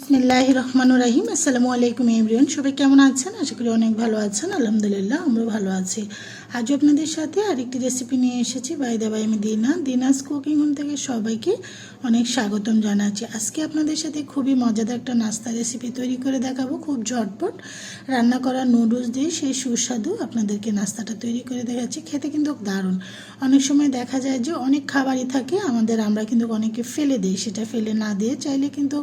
বিসমিল্লাহ রহমান রাহিম। আসসালামু আলাইকুম এভরিওয়ান। সবাই কেমন আছেন? আশা করি অনেক ভালো আছেন। আলহামদুলিল্লাহ আমরা ভালো আছি। আজ আপনাদের সাথে আরেকটি রেসিপি নিয়ে এসেছি, বাই আমি দিনা দিনাস কুকিং হোম থেকে সবাইকে অনেক স্বাগতম জানাচ্ছি। আজকে আপনাদের সাথে খুবই মজাদার একটা নাস্তা রেসিপি তৈরি করে দেখাবো। খুব ঝটপট রান্না করা নুডলস দিয়ে সেই সুস্বাদু আপনাদেরকে নাস্তাটা তৈরি করে দেখাচ্ছি। খেতে কিন্তু দারুণ। অনেক সময় দেখা যায় যে অনেক খাবারই থাকে, আমাদের আমরা কিন্তু অনেকে ফেলে দিই। সেটা ফেলে না দিয়ে চাইলে কিন্তু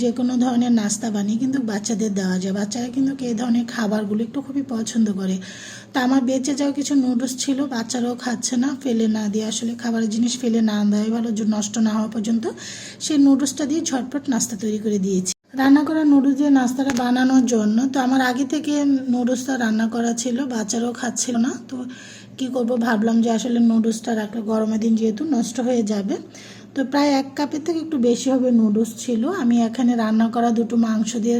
যে কোনো ধরনের নাস্তা বানিয়ে কিন্তু বাচ্চাদের দেওয়া যায়। বাচ্চারা কিন্তু এই ধরনের খাবারগুলো একটু খুবই পছন্দ করে। তা আমার বেঁচে যাওয়া কিছু নুডলস ছিল, বাচ্চারাও খাচ্ছে না, ফেলে না দিয়ে আসলে খাবারের জিনিস ফেলে না দেওয়াই ভালো নষ্ট না হওয়া পর্যন্ত সেই নুডলসটা দিয়ে ঝটপট নাস্তা তৈরি করে দিয়েছি। রান্না করা নুডলস দিয়ে নাস্তাটা বানানোর জন্য, তো আমার আগে থেকে নুডলসটা রান্না করা ছিল, বাচ্চারাও খাচ্ছিল না, তো কি করব ভাবলাম যে আসলে নুডলসটা রাখলে গরমের দিন যেহেতু নষ্ট হয়ে যাবে তো প্রায় এক কাপের থেকে একটু বেশি হবে নুডলস ছিল। আমি এখানে রান্না করা দুটো মাংস দিয়ে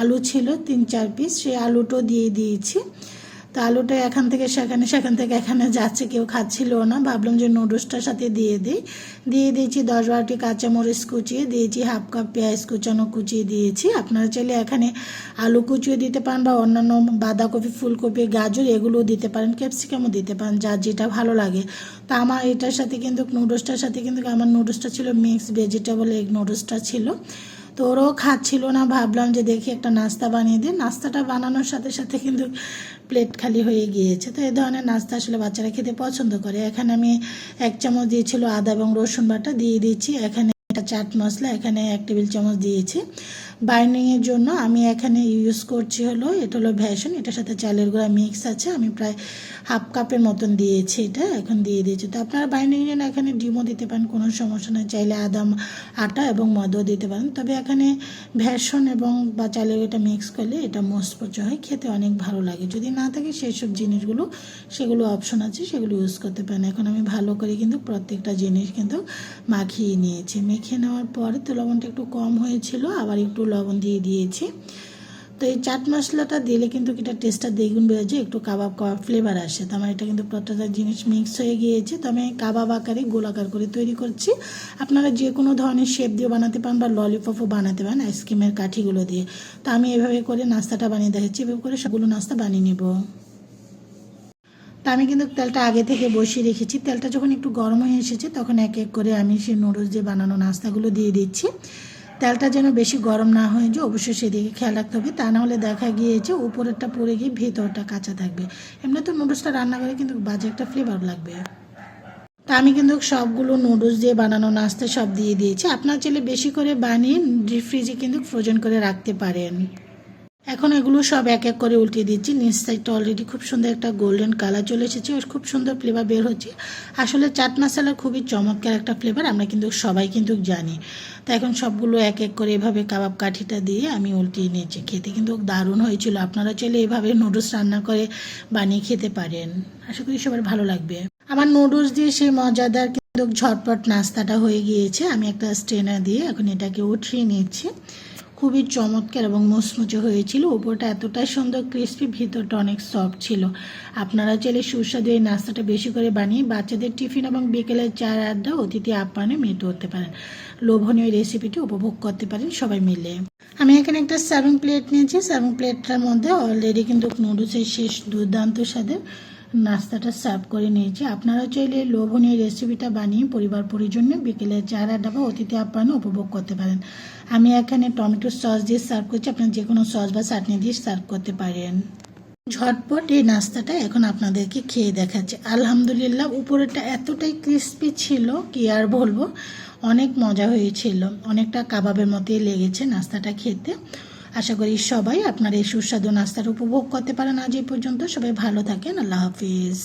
আলু ছিল, তিন চার পিস সেই আলুটাও দিয়ে দিয়েছি। তো আলুটা এখান থেকে সেখানে, সেখান থেকে এখানে যাচ্ছে, কেউ খাচ্ছিল না। ভাবলাম যে নুডলসটার সাথে দিয়ে দিই। দিয়ে দিয়েছি দশ বারোটি কাঁচামরিচ কুচিয়ে, দিয়েছি হাফ কাপ পেঁয়াজ কুচানো কুচিয়ে দিয়েছি। আপনারা চাইলে এখানে আলু কুচিয়ে দিতে পারেন বা অন্যান্য বাঁধাকপি, ফুলকপি, গাজর এগুলোও দিতে পারেন, ক্যাপসিকামও দিতে পারেন, যার যেটা ভালো লাগে। তা আমার এটার সাথে কিন্তু, নুডলসটার সাথে কিন্তু আমার নুডলসটা ছিল মিক্স ভেজিটেবল এগ নুডলসটা ছিল। তো ওরাও খাচ্ছিল না, ভাবলাম যে দেখি একটা নাস্তা বানিয়ে দিই। নাস্তাটা বানানোর সাথে সাথে কিন্তু প্লেট খালি হয়ে গিয়েছে। তো এই ধরনের নাস্তা আসলে বাচ্চারা খেতে পছন্দ করে। এখানে আমি এক চামচ দিয়েছিল আদা এবং রসুন বাটা, দিয়ে দিচ্ছি। এখানে এটা চাট মশলা এখানে এক টেবিল চামচ দিয়েছি। বাইন্ডিংয়ের জন্য আমি এখানে ইউজ করছি হলো, এটা হলো ভ্যাসন এটার সাথে চালের গুঁড়া মিক্স আছে, আমি প্রায় হাফ কাপের মতন দিয়েছি এটা, এখন দিয়ে দিয়েছি। তো আপনারা বাইন্ডিংয়ের জন্য এখানে ডিমও দিতে পারেন, কোনো সমস্যা নেই, চাইলে আদাম, আটা এবং মদও দিতে পারেন। তবে এখানে ভ্যাসন এবং বা চালের এটা মিক্স করলে এটা মোস্পচ হয়, খেতে অনেক ভালো লাগে। যদি না থাকে সেই সব জিনিসগুলো, সেগুলো অপশন আছে, সেগুলো ইউজ করতে পারেন। এখন আমি ভালো করে কিন্তু প্রত্যেকটা জিনিস কিন্তু মাখিয়ে নিয়েছি। মেখে নেওয়ার পরে তো লবণটা একটু কম হয়েছিল, আবার একটু লবণ দিয়ে দিয়েছি। তো এই চাট মশলাটা দিলে কিন্তু এটা টেস্টটা দ্বিগুণ বেড়ে একটু কাবাব কাবাব ফ্লেভার আসে। তো আমার এটা কিন্তু প্রত্যেকটা জিনিস মিক্স হয়ে গিয়েছে। তো আমি কাবাব আকারে গোলাকার করে তৈরি করছি। আপনারা যে কোনো ধরনের শেপ দিয়ে বানাতে পারেন বা ললিপপও বানাতে পারেন আইসক্রিমের কাঠিগুলো দিয়ে। তো আমি এভাবে করে নাস্তাটা বানিয়ে দেখাচ্ছি। এভাবে করে সবগুলো নাস্তা বানিয়ে নেব। তা আমি কিন্তু তেলটা আগে থেকে বসিয়ে রেখেছি। তেলটা যখন একটু গরম হয়ে এসেছে, তখন এক এক করে আমি সেই নুডলস দিয়ে বানানো নাস্তাগুলো দিয়ে দিচ্ছি। তেলটা যেন বেশি গরম না হয়ে যায়, অবশ্যই সেদিকে খেয়াল রাখতে হবে। তা না হলে দেখা গিয়েছে, উপরেরটা পড়ে গিয়ে ভেতরটা কাঁচা থাকবে। এমনি তো নুডলসটা রান্না করে কিন্তু বাজে একটা ফ্লেভার লাগবে। তা আমি কিন্তু সবগুলো নুডলস দিয়ে বানানো নাস্তা সব দিয়ে দিয়েছি। আপনার চাইলে বেশি করে বানিয়ে ডিপ ফ্রিজে কিন্তু ফ্রোজেন করে রাখতে পারেন। এখন এগুলো সব এক এক করে উল্টিয়ে দিচ্ছি। নিচ সাইডটা অলরেডি খুব সুন্দর একটা গোল্ডেন কালার চলে এসেছে। আর খুব সুন্দর ফ্লেভার বের হচ্ছে। আসলে চাট মশলার খুবই চমৎকার একটা ফ্লেভার আমরা কিন্তু সবাই কিন্তু জানি। তো এখন সবগুলো এক এক করে এভাবে কাবাব কাঠিটা দিয়ে আমি উল্টিয়ে নিয়েছি খেতে কিন্তু দারুণ হয়েছিল। আপনারা চাইলে এভাবে নুডলস রান্না করে বানিয়ে খেতে পারেন। আশা করি সবার ভালো লাগবে। আমার নুডলস দিয়ে সেই মজাদার কিন্তু ঝটপট নাস্তাটা হয়ে গিয়েছে। আমি একটা স্ট্রেনার দিয়ে এখন এটাকে উঠিয়ে নিচ্ছি। খুবই চমৎকার এবং মুচমুচে হয়েছিল। উপরটা এতটাই সুন্দর ক্রিস্পি ভিতরটা অনেক সফট ছিল। আপনারা চাইলে সুস্বাদু এই নাস্তাটা বেশি করে বানিয়ে বাচ্চাদের টিফিন এবং বিকেলের চার আড্ডা, অতিথি আপ্যায়নে মেতে হতে পারেন। লোভনীয় রেসিপিটি উপভোগ করতে পারেন সবাই মিলে। আমি এখানে একটা সার্ভিং প্লেট নিয়েছি। সার্ভিং প্লেটটার মধ্যে অলরেডি কিন্তু নুডলসের শেষ দুর্দান্ত স্বাদের নাস্তাটা সার্ভ করে নিয়েছি। আপনারা চাইলে লোভনীয় রেসিপিটা বানিয়ে পরিবার পরিজন্য বিকেলে চার আড্ডা বা অতিথি আপ্যায়নে উপভোগ করতে পারেন। আমি এখানে টমেটো সস দিয়ে সার্ভ করছি। আপনার যে কোনো সস বা চাটনি দিয়ে সার্ভ করতে পারেন। ঝটপট এই নাস্তাটা এখন আপনাদেরকে খেয়ে দেখাচ্ছে। আলহামদুলিল্লাহ উপরেটা এতটাই ক্রিস্পি ছিল কি আর বলব? অনেক মজা হয়েছিল। অনেকটা কাবাবের মতোই লেগেছে নাস্তাটা খেতে। আশা করি সবাই আপনার এই সুস্বাদু নাস্তার উপভোগ করতে পারেন আজ এই পর্যন্ত। সবাই ভালো থাকেন। আল্লাহ হাফিজ।